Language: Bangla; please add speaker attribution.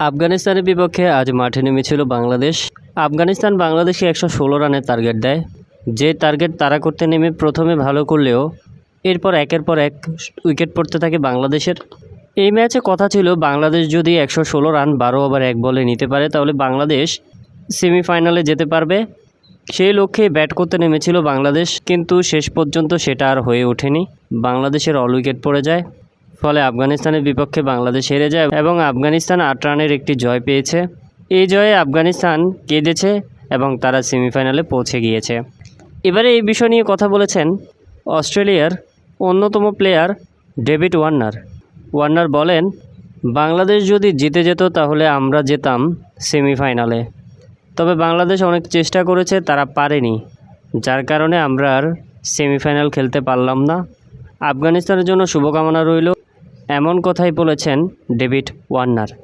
Speaker 1: আফগানিস্তানের বিপক্ষে আজ মাঠে নেমেছিল বাংলাদেশ। আফগানিস্তান বাংলাদেশে একশো ষোলো রানের টার্গেট দেয়। যে টার্গেট তারা করতে নেমে প্রথমে ভালো করলেও এরপর একের পর এক উইকেট পড়তে থাকে বাংলাদেশের। এই ম্যাচে কথা ছিল, বাংলাদেশ যদি একশো ষোলো রান বারো ওভার এক বলে নিতে পারে, তাহলে বাংলাদেশ সেমিফাইনালে যেতে পারবে। সেই লক্ষ্যে ব্যাট করতে নেমেছিল বাংলাদেশ, কিন্তু শেষ পর্যন্ত সেটা আর হয়ে ওঠেনি। বাংলাদেশের অল উইকেট পড়ে যায়। ফলে আফগানিস্তানের বিপক্ষে বাংলাদেশ হেরে যায় এবং আফগানিস্তান আট রানের একটি জয় পেয়েছে। এই জয়ে আফগানিস্তান কেঁদেছে এবং তারা সেমিফাইনালে পৌঁছে গিয়েছে। এবারে এই বিষয় নিয়ে কথা বলেছেন অস্ট্রেলিয়ার অন্যতম প্লেয়ার ডেভিড ওয়ার্নার। ওয়ার্নার বলেন, বাংলাদেশ যদি জিতে যেত তাহলে আমরা যেতাম সেমিফাইনালে। তবে বাংলাদেশ অনেক চেষ্টা করেছে, তারা পারেনি। যার কারণে আমরা আর সেমিফাইনাল খেলতে পারলাম না। আফগানিস্তানের জন্য শুভকামনা রইল। এমন কথাই বলেছেন ডেভিড ওয়ার্নার।